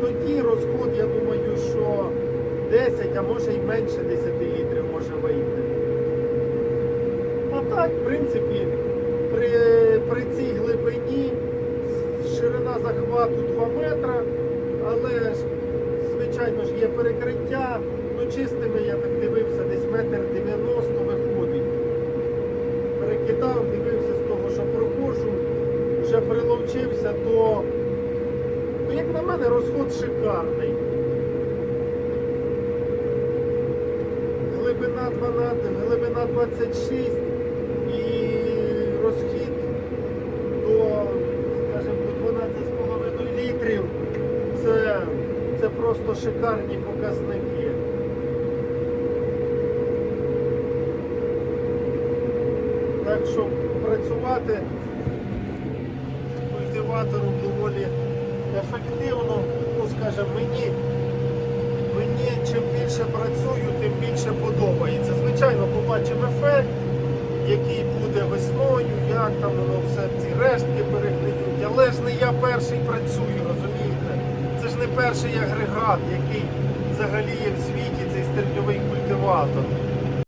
тоді розход, я думаю, що 10, а може і менше 10 літрів може вийти. А так, в принципі, при, при цій глибині ширина захвату 2 метра, але звичайно ж, є перекриття. Ну, чистими я так дивився, десь метр 90 виходить. Перекидав, дивився з того, що проходжу, вже приловчився, ну, як на мене, розход шикарний. Глибина 12, глибина 26 і розхід до, скажімо, до 12,5 літрів. Це, це просто шикарні показники. Так що працювати культиватором доволі ефективно, ну скажімо, мені, мені чим більше працюю, тим більше подобається. Звичайно, побачимо ефект, який буде весною, як там воно все, ці рештки перегниють. Але ж не я перший працюю, розумієте? Це ж не перший агрегат, який взагалі є в світі, цей стерньовий культиватор.